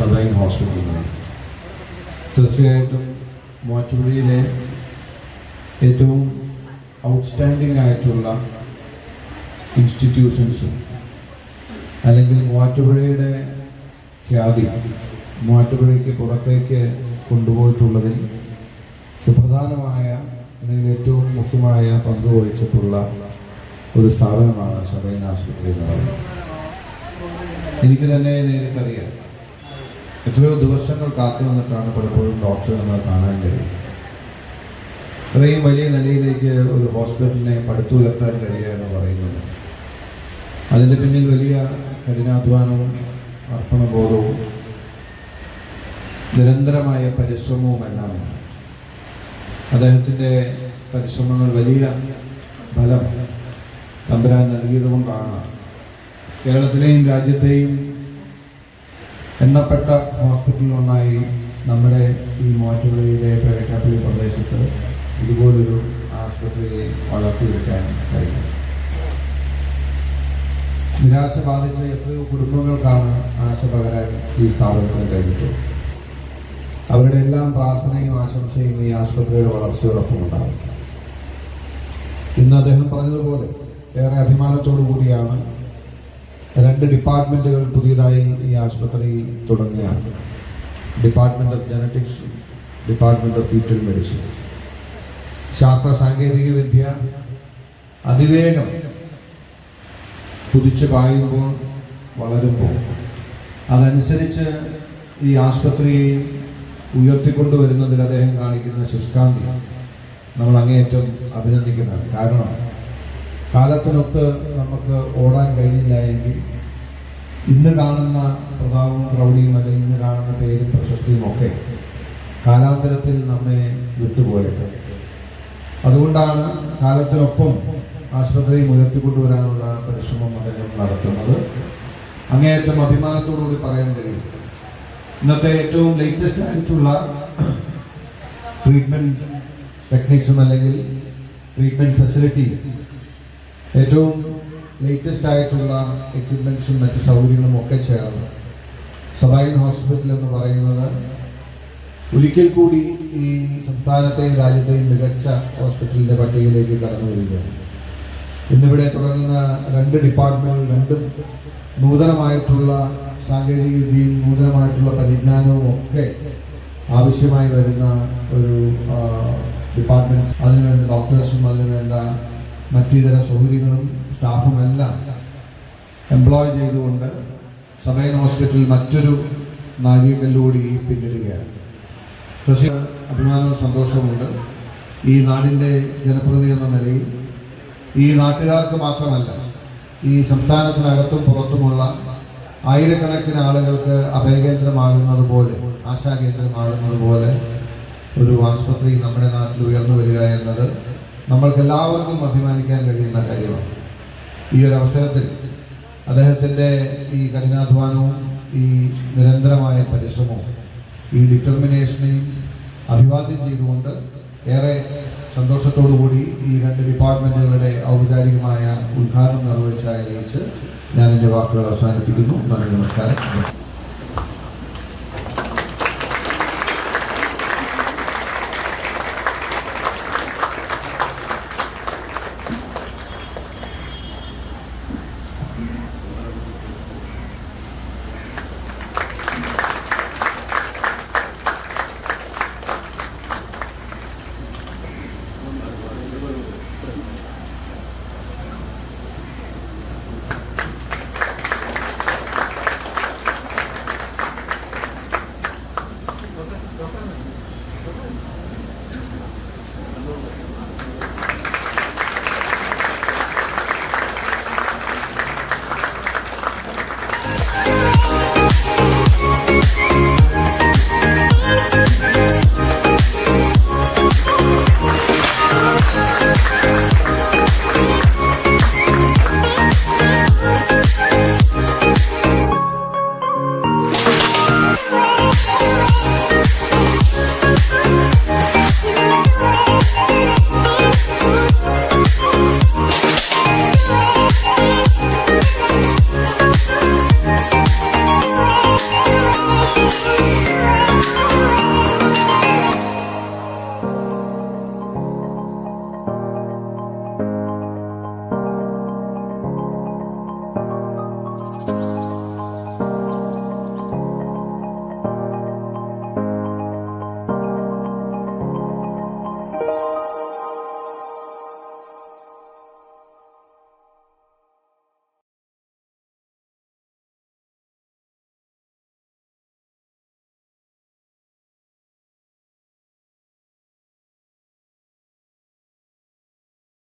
സബൈൻ ഹോസ്പിറ്റലിൽ തീർച്ചയായിട്ടും മൂവാറ്റുപുഴയിലെ ഏറ്റവും ഔട്ട്സ്റ്റാൻഡിംഗ് ആയിട്ടുള്ള ഇൻസ്റ്റിറ്റ്യൂഷൻസും അല്ലെങ്കിൽ മൂവാറ്റുപുഴയുടെ ഖ്യാതി മൂവാറ്റുപുഴയ്ക്ക് പുറത്തേക്ക് കൊണ്ടുപോയിട്ടുള്ളതിൽ സുപ്രധാനമായ അല്ലെങ്കിൽ ഏറ്റവും മുഖ്യമായ പങ്ക് വഹിച്ചിട്ടുള്ള ഒരു സ്ഥാപനമാണ് സബൈൻ ആശുപത്രി എന്ന് പറയുന്നത്. എനിക്ക് തന്നെ നേരിട്ടറിയാം. എത്രയോ ദിവസങ്ങൾ കാത്തു വന്നിട്ടാണ് പലപ്പോഴും ഡോക്ടറെ നമ്മൾ കാണാൻ കഴിയുന്നത് ഇത്രയും വലിയ നിലയിലേക്ക് ഒരു ഹോസ്പിറ്റലിനെ പടുത്തുയർത്താൻ കഴിയുക എന്ന് പറയുന്നത്. അതിന്റെ പിന്നിൽ വലിയ കഠിനാധ്വാനവും അർപ്പണബോധവും നിരന്തരമായ പരിശ്രമവും എല്ലാം അദ്ദേഹത്തിന്റെ പരിശ്രമങ്ങൾ വലിയ ഫലം തമ്പുരാൻ നൽകിയതുകൊണ്ടാണ് കേരളത്തിലെയും രാജ്യത്തെയും എണ്ണപ്പെട്ട ഹോസ്പിറ്റലിലൊന്നായി നമ്മുടെ ഈ മൂവാറ്റുപുഴയിലെ പേരക്കാപ്പള്ളി പ്രദേശത്ത് ഇതുപോലൊരു ആശുപത്രിയെ വളർത്തിയെടുക്കാൻ കഴിയും നിരാശ ബാധിച്ച എത്രയോ കുടുംബങ്ങൾക്കാണ് ആശ പകരാൻ ഈ സ്ഥാപനത്തിന് കഴിഞ്ഞിട്ടുള്ളത് അവരുടെ എല്ലാം പ്രാർത്ഥനയും ആശംസയും ഈ ആശുപത്രിയുടെ വളർച്ചയോടൊപ്പം ഉണ്ടാകും. ഇന്ന് അദ്ദേഹം പറഞ്ഞതുപോലെ ഏറെ അഭിമാനത്തോടു കൂടിയാണ് രണ്ട് ഡിപ്പാർട്ട്മെന്റുകൾ പുതിയതായി ഈ ആശുപത്രി തുടങ്ങുകയാണ്. Department of genetics department of foetal medicine. ശാസ്ത്ര സാങ്കേതിക വിദ്യ അതിവേഗം കുതിച്ച് പായുമ്പോൾ വളരുമ്പോൾ അതനുസരിച്ച് ഈ ആശുപത്രിയെയും ഉയർത്തിക്കൊണ്ടുവരുന്നതിൽ അദ്ദേഹം കാണിക്കുന്ന ശുഷ്കാന്തി നമ്മൾ അങ്ങേയറ്റം അഭിനന്ദിക്കുന്നതാണ്. കാരണം കാലത്തിനൊത്ത് നമുക്ക് ഓടാൻ കഴിഞ്ഞില്ല എങ്കിൽ ഇന്ന് കാണുന്ന പ്രതാപവും പ്രൗഢിയും അല്ലെങ്കിൽ ഇന്ന് കാണുന്ന പേരും പ്രശസ്തിയും ഒക്കെ കാലാന്തരത്തിൽ നമ്മെ വിട്ടുപോയത് അതുകൊണ്ടാണ് കാലത്തിനൊപ്പം ആശുപത്രിയും ഉയർത്തിക്കൊണ്ടുവരാനുള്ള പരിശ്രമം അദ്ദേഹം നടത്തുന്നത്. അങ്ങേയറ്റം അഭിമാനത്തോടുകൂടി പറയാൻ കഴിയും. ഇന്നത്തെ ഏറ്റവും ലേറ്റസ്റ്റ് ആയിട്ടുള്ള ട്രീറ്റ്മെന്റ് ടെക്നിക്സും അല്ലെങ്കിൽ ട്രീറ്റ്മെന്റ് ഫെസിലിറ്റി ഏറ്റവും ലേറ്റസ്റ്റ് ആയിട്ടുള്ള എക്യുപ്മെൻസും മറ്റ് സൗകര്യങ്ങളും ഒക്കെ ചേർന്ന് സബൈൻ ഹോസ്പിറ്റൽ എന്ന് പറയുന്നത് ഒരിക്കൽ കൂടി ഈ സംസ്ഥാനത്തെയും രാജ്യത്തെയും മികച്ച ഹോസ്പിറ്റലിന്റെ പട്ടികയിലേക്ക് കടന്നു വരികയാണ്. ഇന്നിവിടെ തുടങ്ങുന്ന രണ്ട് ഡിപ്പാർട്ട്മെന്റുകൾ രണ്ടും നൂതനമായിട്ടുള്ള സാങ്കേതിക വിദ്യയും നൂതനമായിട്ടുള്ള പരിജ്ഞാനവും ഒക്കെ ആവശ്യമായി വരുന്ന ഒരു ഡിപ്പാർട്ട്മെന്റ് അതിനുവേണ്ട ഡോക്ടേഴ്സും അതിന് വേണ്ട മറ്റിതര സൗകര്യങ്ങളും സ്റ്റാഫുമെല്ലാം എംപ്ലോയ് ചെയ്തുകൊണ്ട് സമയൻ ഹോസ്പിറ്റലിൽ മറ്റൊരു നാഴികക്കല്ലുകൂടി പിന്നിടുകയാണ്. കൃഷി അഭിമാനവും സന്തോഷവുമുണ്ട്. ഈ നാടിന്റെ ജനപ്രതി എന്ന നിലയിൽ ഈ നാട്ടുകാർക്ക് മാത്രമല്ല ഈ സംസ്ഥാനത്തിനകത്തും പുറത്തുമുള്ള ആയിരക്കണക്കിന് ആളുകൾക്ക് അഭയകേന്ദ്രമാകുന്നത് പോലെ ആശാകേന്ദ്രമാകുന്നത് പോലെ ഒരു ആശുപത്രി നമ്മുടെ നാട്ടിൽ ഉയർന്നു വരിക എന്നത് നമ്മൾക്ക് എല്ലാവർക്കും അഭിമാനിക്കാൻ കഴിയുന്ന കാര്യമാണ്. ഈ ഒരു അവസരത്തിൽ അദ്ദേഹത്തിന്റെ ഈ കഠിനാധ്വാനവും ഈ നിരന്തരമായ പരിശ്രമവും ഈ ഡിറ്റർമിനേഷനെയും അഭിവാദ്യം ചെയ്തുകൊണ്ട് ഏറെ സന്തോഷത്തോടു കൂടി ഈ രണ്ട് ഡിപ്പാർട്ട്മെന്റുകളുടെ ഔപചാരികമായ ഉദ്ഘാടനം നിർവഹിച്ചായി അറിയിച്ച് ഞാൻ എന്റെ വാക്കുകൾ അവസാനിപ്പിക്കുന്നു. നന്ദി നമസ്കാരം.